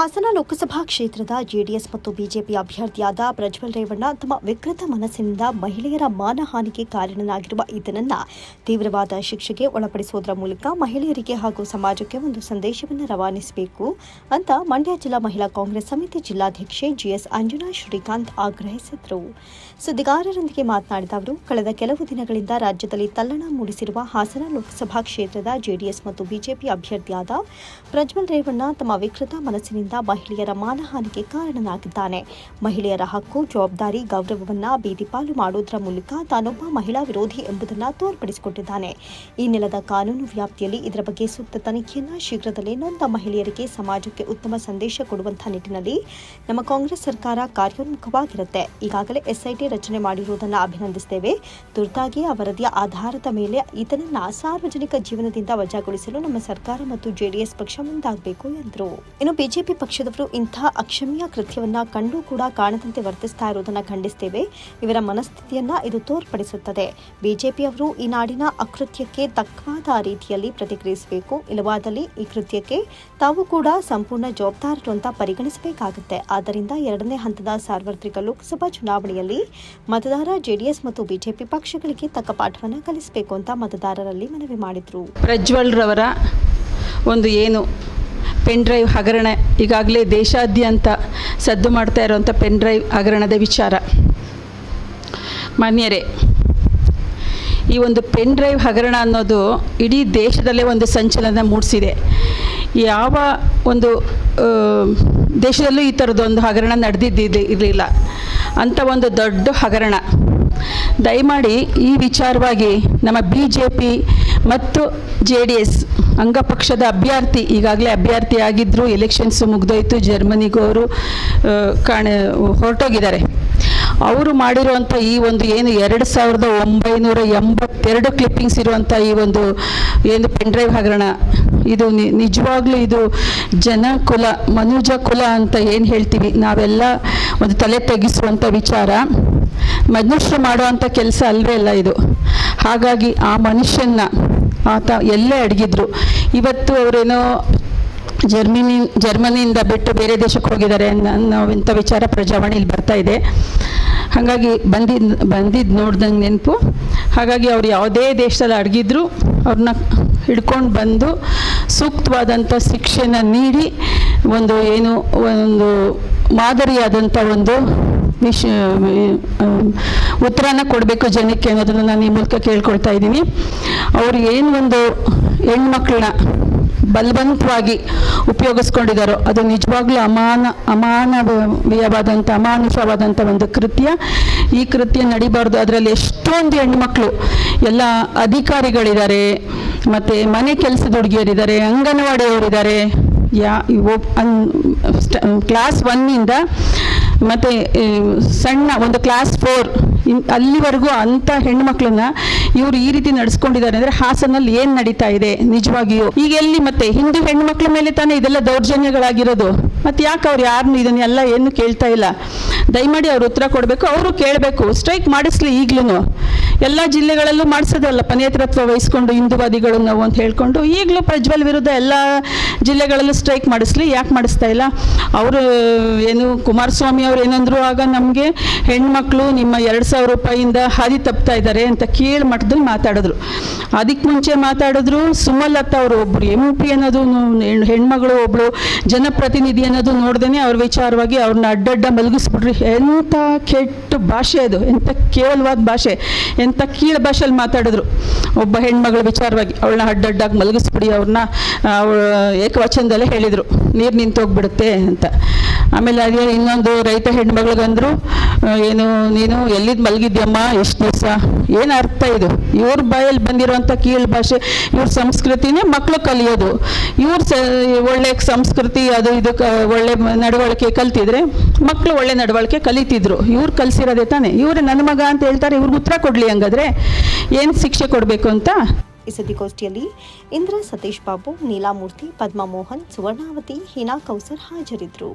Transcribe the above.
ಹಾಸನ ಲೋಕಸಭಾ ಕ್ಷೇತ್ರದ ಜೆಡಿಎಸ್ ಮತ್ತು ಬಿಜೆಪಿ ಅಭ್ಯರ್ಥಿಯಾದ ಪ್ರಜ್ವಲ್ ರೇವಣ್ಣ ತಮ್ಮ ವಿಕೃತ ಮನಸ್ಸಿನಿಂದ ಮಹಿಳೆಯರ ಮಾನಹಾನಿಗೆ ಕಾರಣನಾಗಿರುವ ಈತನನ್ನ ತೀವ್ರವಾದ ಶಿಕ್ಷೆಗೆ ಒಳಪಡಿಸುವುದರ ಮೂಲಕ ಮಹಿಳೆಯರಿಗೆ ಹಾಗೂ ಸಮಾಜಕ್ಕೆ ಒಂದು ಸಂದೇಶವನ್ನು ರವಾನಿಸಬೇಕು ಅಂತ ಮಂಡ್ಯ ಜಿಲ್ಲಾ ಮಹಿಳಾ ಕಾಂಗ್ರೆಸ್ ಸಮಿತಿ ಜಿಲ್ಲಾಧ್ಯಕ್ಷೆ ಜಿಎಸ್ ಅಂಜನಾ ಶ್ರೀಕಾಂತ್ ಆಗ್ರಹಿಸಿದರು. ಸುದ್ದಿಗಾರರೊಂದಿಗೆ ಮಾತನಾಡಿದ ಅವರು, ಕಳೆದ ಕೆಲವು ದಿನಗಳಿಂದ ರಾಜ್ಯದಲ್ಲಿ ತಲ್ಲಣ ಮೂಡಿಸಿರುವ ಹಾಸನ ಲೋಕಸಭಾ ಕ್ಷೇತ್ರದ ಜೆಡಿಎಸ್ ಮತ್ತು ಬಿಜೆಪಿ ಅಭ್ಯರ್ಥಿಯಾದ ಪ್ರಜ್ವಲ್ ರೇವಣ್ಣ ತಮ್ಮ ವಿಕೃತ ಮನಸ್ಸಿನಿಂದ ಮಹಿಳೆಯರ ಮಾನಹಾನಿಗೆ ಕಾರಣನಾಗಿದ್ದಾನೆ. ಮಹಿಳೆಯರ ಹಕ್ಕು, ಜವಾಬ್ದಾರಿ, ಗೌರವವನ್ನು ಬೀದಿಪಾಲು ಮಾಡುವುದರ ಮೂಲಕ ತಾನೊಬ್ಬ ಮಹಿಳಾ ವಿರೋಧಿ ಎಂಬುದನ್ನು ತೋರ್ಪಡಿಸಿಕೊಟ್ಟಿದ್ದಾನೆ ಈ ನೆಲದ ಕಾನೂನು ವ್ಯಾಪ್ತಿಯಲ್ಲಿ ಇದರ ಬಗ್ಗೆ ಸೂಕ್ತ ತನಿಖೆಯನ್ನು ಶೀಘ್ರದಲ್ಲೇ ನೊಂದ ಮಹಿಳೆಯರಿಗೆ ಸಮಾಜಕ್ಕೆ ಉತ್ತಮ ಸಂದೇಶ ಕೊಡುವಂತಹ ನಿಟ್ಟಿನಲ್ಲಿ ನಮ್ಮ ಕಾಂಗ್ರೆಸ್ ಸರ್ಕಾರ ಕಾರ್ಯೋನ್ಮುಖವಾಗಿರುತ್ತೆ. ಈಗಾಗಲೇ ಎಸ್ಐಟಿ ರಚನೆ ಮಾಡಿರುವುದನ್ನು ಅಭಿನಂದಿಸುತ್ತೇವೆ ತುರ್ತಾಗಿ ಆ ಆಧಾರದ ಮೇಲೆ ಈತನನ್ನ ಸಾರ್ವಜನಿಕ ಜೀವನದಿಂದ ವಜಾಗೊಳಿಸಲು ನಮ್ಮ ಸರ್ಕಾರ ಮತ್ತು ಜೆಡಿಎಸ್ ಪಕ್ಷ ಮುಂದಾಗಬೇಕು ಎಂದರು. ಇನ್ನು ಬಿಜೆಪಿ ಪಕ್ಷದವರು ಇಂಥ ಅಕ್ಷಮ್ಯ ಕೃತ್ಯವನ್ನ ಕಂಡು ಕೂಡ ಕಾಣದಂತೆ ವರ್ತಿಸ್ತಾ ಇರುವುದನ್ನು ಖಂಡಿಸುತ್ತೇವೆ ಇವರ ಮನಸ್ಥಿತಿಯನ್ನ ಇದು ತೋರ್ಪಡಿಸುತ್ತದೆ. ಬಿಜೆಪಿಯವರು ಈ ನಾಡಿನ ಅಕೃತ್ಯಕ್ಕೆ ತಕ್ಕಾದ ರೀತಿಯಲ್ಲಿ ಪ್ರತಿಕ್ರಿಯಿಸಬೇಕು. ಇಲ್ಲವಾದಲ್ಲಿ ಈ ಕೃತ್ಯಕ್ಕೆ ತಾವು ಕೂಡ ಸಂಪೂರ್ಣ ಜವಾಬ್ದಾರರು ಅಂತ ಪರಿಗಣಿಸಬೇಕಾಗುತ್ತೆ. ಆದ್ದರಿಂದ ಎರಡನೇ ಹಂತದ ಸಾರ್ವತ್ರಿಕ ಲೋಕಸಭಾ ಚುನಾವಣೆಯಲ್ಲಿ ಮತದಾರ ಜೆಡಿಎಸ್ ಮತ್ತು ಬಿಜೆಪಿ ಪಕ್ಷಗಳಿಗೆ ತಕ್ಕ ಪಾಠವನ್ನು ಕಲಿಸಬೇಕು ಅಂತ ಮತದಾರರಲ್ಲಿ ಮನವಿ ಮಾಡಿದರು. ಪ್ರಜ್ವಲ್ ರವರ ಒಂದು ಏನು ಪೆನ್ ಡ್ರೈವ್ ಹಗರಣ ಈಗಾಗಲೇ ದೇಶಾದ್ಯಂತ ಸದ್ದು ಮಾಡ್ತಾ ಇರುವಂಥ ಪೆನ್ ಡ್ರೈವ್ ಹಗರಣದ ವಿಚಾರ. ಮಾನ್ಯರೇ, ಈ ಒಂದು ಪೆನ್ ಡ್ರೈವ್ ಹಗರಣ ಅನ್ನೋದು ಇಡೀ ದೇಶದಲ್ಲೇ ಒಂದು ಸಂಚಲನ ಮೂಡಿಸಿದೆ. ಯಾವ ಒಂದು ದೇಶದಲ್ಲೂ ಈ ಥರದ್ದೊಂದು ಹಗರಣ ನಡೆದಿದ್ದಿದೆ ಇರಲಿಲ್ಲ. ಅಂತ ಒಂದು ದೊಡ್ಡ ಹಗರಣ. ದಯಮಾಡಿ ಈ ವಿಚಾರವಾಗಿ ನಮ್ಮ ಬಿ ಜೆ ಪಿ ಮತ್ತು ಜೆ ಡಿ ಎಸ್ ಅಂಗಪಕ್ಷದ ಅಭ್ಯರ್ಥಿ, ಈಗಾಗಲೇ ಅಭ್ಯರ್ಥಿ ಆಗಿದ್ದರು ಎಲೆಕ್ಷನ್ಸು ಮುಗ್ದೋಯ್ತು ಜರ್ಮನಿಗೂ ಕಾಣ, ಹೊರಟೋಗಿದ್ದಾರೆ. ಅವರು ಮಾಡಿರುವಂಥ ಈ ಒಂದು ಏನು ಎರಡು ಸಾವಿರದ ಒಂಬೈನೂರ ಎಂಬತ್ತೆರಡು ಕ್ಲಿಪ್ಪಿಂಗ್ಸ್ ಇರುವಂಥ ಈ ಒಂದು ಏನು ಪೆನ್ ಡ್ರೈವ್ ಹಗರಣ, ಇದು ನಿಜವಾಗ್ಲೂ ಇದು ಜನ ಕುಲ, ಮನುಜ ಕುಲ ಅಂತ ಏನು ಹೇಳ್ತೀವಿ? ನಾವೆಲ್ಲ ಒಂದು ತಲೆ ತೆಗಿಸುವಂಥ ವಿಚಾರ. ಮನುಷ್ಯರು ಮಾಡುವಂಥ ಕೆಲಸ ಅಲ್ಲವೇ ಅಲ್ಲ ಇದು. ಹಾಗಾಗಿ ಆ ಮನುಷ್ಯನ್ನ ಆತ ಎಲ್ಲೇ ಅಡಗಿದ್ರು. ಇವತ್ತು ಅವರೇನೋ ಜರ್ಮನಿ, ಜರ್ಮನಿಯಿಂದ ಬಿಟ್ಟು ಬೇರೆ ದೇಶಕ್ಕೆ ಹೋಗಿದ್ದಾರೆ ಅನ್ನೋ ಇಂಥ ವಿಚಾರ ಪ್ರಜಾವಾಣಿಲಿ ಬರ್ತಾ ಇದೆ. ಹಾಗಾಗಿ ಬಂದಿದ್ದು ಬಂದಿದ್ದು ನೋಡ್ದಂಗೆ ನೆನಪು. ಹಾಗಾಗಿ ಅವ್ರು ಯಾವುದೇ ದೇಶದಲ್ಲಿ ಅಡಗಿದ್ರು ಅವ್ರನ್ನ ಹಿಡ್ಕೊಂಡು ಬಂದು ಸೂಕ್ತವಾದಂಥ ಶಿಕ್ಷೆನ ನೀಡಿ, ಒಂದು ಏನು, ಒಂದು ಮಾದರಿಯಾದಂಥ ಒಂದು ವಿಶ್ ಉತ್ತರನ ಕೊಡಬೇಕು ಜನಕ್ಕೆ ಅನ್ನೋದನ್ನು ನಾನು ಈ ಮೂಲಕ ಕೇಳ್ಕೊಳ್ತಾ ಇದ್ದೀನಿ. ಅವ್ರು ಏನು ಒಂದು ಹೆಣ್ಮಕ್ಳನ್ನ ಬಲವಂತವಾಗಿ ಉಪಯೋಗಿಸ್ಕೊಂಡಿದ್ದಾರೋ. ಅದು ನಿಜವಾಗ್ಲೂ ಅಮಾನ, ಅಮಾನವೀಯವಾದಂಥ, ಅಮಾನುಷವಾದಂಥ ಒಂದು ಕೃತ್ಯ. ಈ ಕೃತ್ಯ ನಡಿಬಾರ್ದು. ಅದರಲ್ಲಿ ಎಷ್ಟೊಂದು ಹೆಣ್ಮಕ್ಳು, ಎಲ್ಲ ಅಧಿಕಾರಿಗಳಿದ್ದಾರೆ. ಮತ್ತು ಮನೆ ಕೆಲಸದ ಹುಡುಗಿಯರಿದ್ದಾರೆ, ಅಂಗನವಾಡಿಯವರಿದ್ದಾರೆ. ಯಾ ಕ್ಲಾಸ್ ಒನ್ನಿಂದ ಮತ್ತು ಸಣ್ಣ ಒಂದು ಕ್ಲಾಸ್ ಫೋರ್ ಇನ್, ಅಲ್ಲಿವರೆಗೂ ಅಂಥ ಹೆಣ್ಮಕ್ಳನ್ನ ಇವರು ಈ ರೀತಿ ನಡೆಸ್ಕೊಂಡಿದ್ದಾರೆ ಅಂದರೆ ಹಾಸನಲ್ಲಿ ಏನು ನಡೀತಾ ಇದೆ ನಿಜವಾಗಿಯೂ. ಈಗ ಎಲ್ಲಿ ಮತ್ತೆ? ಹಿಂದೂ ಹೆಣ್ಮಕ್ಳ ಮೇಲೆ ತಾನೇ ಇದೆಲ್ಲ ದೌರ್ಜನ್ಯಗಳಾಗಿರೋದು. ಮತ್ತು ಯಾಕೆ ಅವ್ರು ಯಾರನ್ನು ಇದನ್ನೆಲ್ಲ ಏನು ಕೇಳ್ತಾ ಇಲ್ಲ. ದಯಮಾಡಿ ಅವ್ರು ಉತ್ತರ ಕೊಡಬೇಕು, ಅವರು ಕೇಳಬೇಕು. ಸ್ಟ್ರೈಕ್ ಮಾಡಿಸ್ಲಿ ಈಗಲೂ ಎಲ್ಲ ಜಿಲ್ಲೆಗಳಲ್ಲೂ ಮಾಡಿಸೋದಲ್ಲಪ್ಪ ನೇತೃತ್ವ ವಹಿಸ್ಕೊಂಡು ಹಿಂದೂವಾದಿಗಳು ನಾವು ಅಂತ ಹೇಳ್ಕೊಂಡು ಈಗಲೂ ಪ್ರಜ್ವಲ್ ವಿರುದ್ಧ ಎಲ್ಲ ಜಿಲ್ಲೆಗಳಲ್ಲೂ ಸ್ಟ್ರೈಕ್ ಮಾಡಿಸ್ಲಿ, ಯಾಕೆ ಮಾಡಿಸ್ತಾ ಇಲ್ಲ? ಅವರು ಏನು ಕುಮಾರಸ್ವಾಮಿ ಅವ್ರು ಏನಂದ್ರು ಆಗ ನಮಗೆ ಹೆಣ್ಮಕ್ಳು ನಿಮ್ಮ ಎರಡು ಸಾವಿರ ರೂಪಾಯಿಯಿಂದ ಹಾದಿ ತಪ್ತಾ ಇದ್ದಾರೆ ಅಂತ ಕೇಳಿ ಮಟ್ಟದಲ್ಲಿ ಮಾತಾಡಿದ್ರು. ಅದಕ್ಕೆ ಮುಂಚೆ ಮಾತಾಡಿದ್ರು ಸುಮಲತಾ ಅವರು ಒಬ್ಬರು ಎಂ ಪಿ ಅನ್ನೋದು, ಹೆಣ್- ಹೆಣ್ಮಗಳು ಒಬ್ಬಳು ಜನಪ್ರತಿನಿಧಿ ಅನ್ನೋದು ನೋಡ್ದೇನೆ ಅವ್ರ ವಿಚಾರವಾಗಿ ಅವ್ರನ್ನ ಅಡ್ಡಡ್ಡ ಮಲಗಿಸ್ಬಿಟ್ರಿ. ಎಂಥ ಕೆಟ್ಟ ಭಾಷೆ ಅದು ಎಂಥ ಕೇವಲವಾದ ಭಾಷೆ. ಎಂಥ ಕೀಳು ಭಾಷೆಯಲ್ಲಿ ಮಾತಾಡಿದ್ರು. ಒಬ್ಬ ಹೆಣ್ಮಗಳ ವಿಚಾರವಾಗಿ ಅವಳನ್ನ ಅಡ್ಡಡ್ಡಾಗಿ ಮಲಗಿಸ್ಬಿಡಿ, ಅವ್ರನ್ನ ಏಕವಚನದಲ್ಲೇ ಹೇಳಿದರು. ನೀರು ನಿಂತೋಗ್ಬಿಡುತ್ತೆ ಅಂತ. ಆಮೇಲೆ ಅದೇ ಇನ್ನೊಂದು ರೈತ ಹೆಣ್ಮಗಳಿಗಂದ್ರು ಆ, ಏನು ನೀನು ಎಲ್ಲಿದ್ದು ಮಲಗಿದ್ಯಮ್ಮ ಎಷ್ಟು ದಿವಸ? ಏನು ಅರ್ಥ ಇದು? ಇವ್ರ ಬಾಯಲ್ಲಿ ಬಂದಿರೋಂಥ ಕೀಳು ಭಾಷೆ ಇವ್ರ ಸಂಸ್ಕೃತಿನೇ ಮಕ್ಕಳು ಕಲಿಯೋದು. ಇವ್ರ ಸ ಒಳ್ಳೆ ಸಂಸ್ಕೃತಿ ಅದು ಇದು ಒಳ್ಳೆ ನಡವಳಿಕೆ ಕಲ್ತಿದ್ರೆ ಮಕ್ಕಳು ಒಳ್ಳೆ ನಡವಳಿಕೆ ಕಲಿತಿದ್ರು. ಇವ್ರು ಕಲಿಸಿರೋದೇ ತಾನೇ. ಇವ್ರು ನನ್ನ ಮಗ ಅಂತ ಹೇಳ್ತಾರೆ ಇವ್ರಿಗೆ ಉತ್ತರ ಕೊಡಲಿ ಹಂಗಾದ್ರೆ. ಏನು ಶಿಕ್ಷೆ ಕೊಡಬೇಕು ಅಂತ? ಈ ಸುದ್ದಿಗೋಷ್ಠಿಯಲ್ಲಿ ಇಂದ್ರ ಸತೀಶ್ ಬಾಬು ನೀಲಾಮೂರ್ತಿ ಪದ್ಮಮೋಹನ್ ಸುವರ್ಣಾವತಿ ಹೀನಾ ಕೌಸರ್ ಹಾಜರಿದ್ದರು